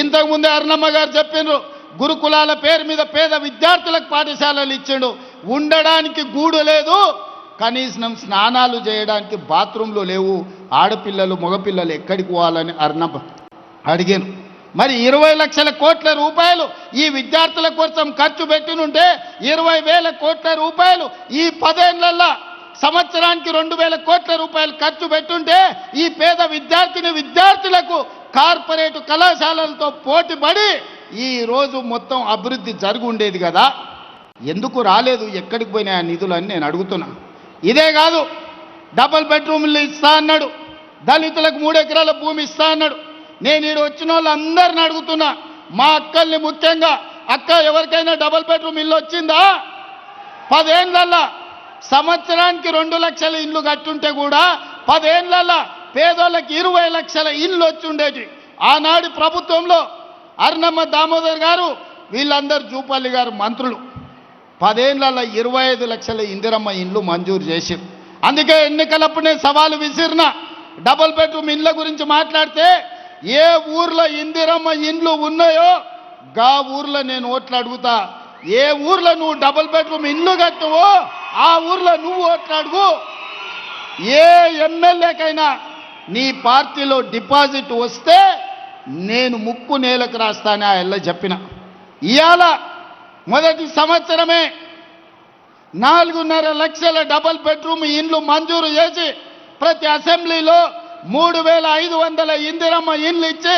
ఇంతకుముందే అరుణమ్మ గారు చెప్పిండ్రు గురుకులాల పేరు మీద పేద విద్యార్థులకు పాఠశాలలు ఇచ్చిండు. ఉండడానికి గూడు లేదు కనీసం స్నానాలు చేయడానికి బాత్రూంలు లేవు ఆడపిల్లలు మగపిల్లలు ఎక్కడికి పోవాలని అర్ణబ అడిగాను మరి ఇరవై లక్షల కోట్ల రూపాయలు ఈ విద్యార్థుల కోసం ఖర్చు పెట్టినుంటే ఇరవై వేల కోట్ల రూపాయలు ఈ పదేళ్ళలో సంవత్సరానికి రెండు వేల కోట్ల రూపాయలు ఖర్చు పెట్టుంటే ఈ పేద విద్యార్థిని విద్యార్థులకు కార్పొరేట్ కళాశాలలతో పోటీపడి ఈ రోజు మొత్తం అభివృద్ధి జరుగుండేది ఉండేది కదా. ఎందుకు రాలేదు? ఎక్కడికి పోయినాయి ఆ నిధులని నేను అడుగుతున్నా. ఇదే కాదు డబుల్ బెడ్రూమ్లు ఇస్తా అన్నాడు. దళితులకు మూడు ఎకరాల భూమి ఇస్తా అన్నాడు. నేను ఈడు వచ్చిన వాళ్ళందరిని అడుగుతున్నా. మా అక్కల్ని ముఖ్యంగా అక్క ఎవరికైనా డబల్ బెడ్రూమ్ ఇల్లు వచ్చిందా? పదేళ్ళల్లా సంవత్సరానికి రెండు లక్షల ఇల్లు కట్టుంటే కూడా పదేళ్ళల్లా పేదోళ్ళకి ఇరవై లక్షల ఇల్లు వచ్చిండేటి. ఆనాడు ప్రభుత్వంలో అర్ణమ్మ దామోదర్ గారు వీళ్ళందరూ జూపల్లి గారు మంత్రులు. పదేళ్ళలో ఇరవై ఐదు లక్షల ఇందిరమ్మ ఇండ్లు మంజూరు చేసి అందుకే ఎన్నికలప్పుడే సవాలు విసిరిన డబుల్ బెడ్రూమ్ ఇండ్ల గురించి మాట్లాడితే ఏ ఊర్లో ఇందిరమ్మ ఇండ్లు ఉన్నాయో గా ఊర్లో నేను ఓట్లు అడుగుతా. ఏ ఊర్లో నువ్వు డబుల్ బెడ్రూమ్ ఇండ్లు కట్టువో ఆ ఊర్లో నువ్వు ఓట్లాడుగు ఏ ఎమ్మెల్యేకైనా నీ పార్టీలో డిపాజిట్ వస్తే నేను ముక్కు నేలకు రాస్తానే ఆ ఎల్ల చెప్పిన. ఇవాళ మొదటి సంవత్సరమే నాలుగున్నర లక్షల డబల్ బెడ్రూమ్ ఇండ్లు మంజూరు చేసి ప్రతి అసెంబ్లీలో మూడు వేల ఐదు వందల ఇందిరమ్మ ఇండ్లు ఇచ్చి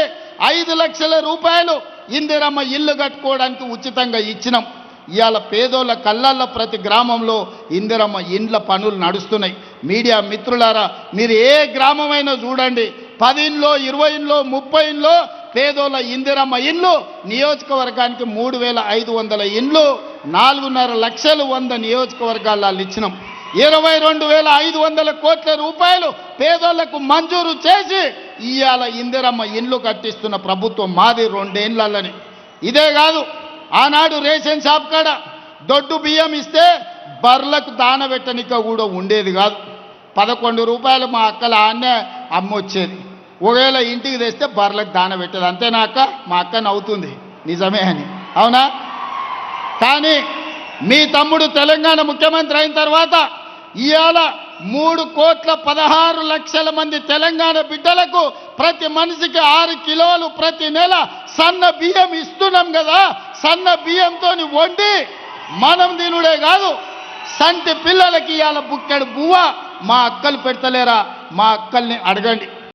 ఐదు లక్షల రూపాయలు ఇందిరమ్మ ఇల్లు కట్టుకోవడానికి ఉచితంగా ఇచ్చినాం. ఇవాళ పేదోళ్ళ కళ్ళల్లో ప్రతి గ్రామంలో ఇందిరమ్మ ఇండ్ల పనులు నడుస్తున్నాయి. మీడియా మిత్రులారా మీరు ఏ గ్రామమైనా చూడండి పది ఇంట్లో ఇరవై ముప్పై పేదోళ్ళ ఇందిరమ్మ ఇల్లు నియోజకవర్గానికి మూడు వేల ఐదు వందల ఇండ్లు నాలుగున్నర లక్షలు వంద నియోజకవర్గాల్లో ఇచ్చినాం. ఇరవై రెండు వేల ఐదు వందల కోట్ల రూపాయలు పేదోళ్ళకు మంజూరు చేసి ఇవాళ ఇందిరమ్మ ఇండ్లు కట్టిస్తున్న ప్రభుత్వం మాది రెండేళ్ళని ఇదే కాదు ఆనాడు రేషన్ షాప్ కాడ దొడ్డు బియ్యం ఇస్తే బర్లకు దానబెట్టనిక కూడా ఉండేది కాదు. పదకొండు రూపాయలు మా అక్కల ఆన్నే అమ్మొచ్చేది. ఒకవేళ ఇంటికి తెస్తే బర్లకు దాన పెట్టేది. అంతేనా అక్క? మా అక్క నవ్వుతుంది. నిజమే అని. అవునా? కానీ మీ తమ్ముడు తెలంగాణ ముఖ్యమంత్రి అయిన తర్వాత ఇవాళ మూడు కోట్ల పదహారు లక్షల మంది తెలంగాణ బిడ్డలకు ప్రతి మనిషికి ఆరు కిలోలు ప్రతి నెల సన్న బియ్యం ఇస్తున్నాం కదా. సన్న బియ్యంతో వండి మనం తినుడే కాదు సంటి పిల్లలకి ఇవాళ బుక్కెడు బువ్వ మా అక్కలు పెడతలేరా? మా అక్కల్ని అడగండి.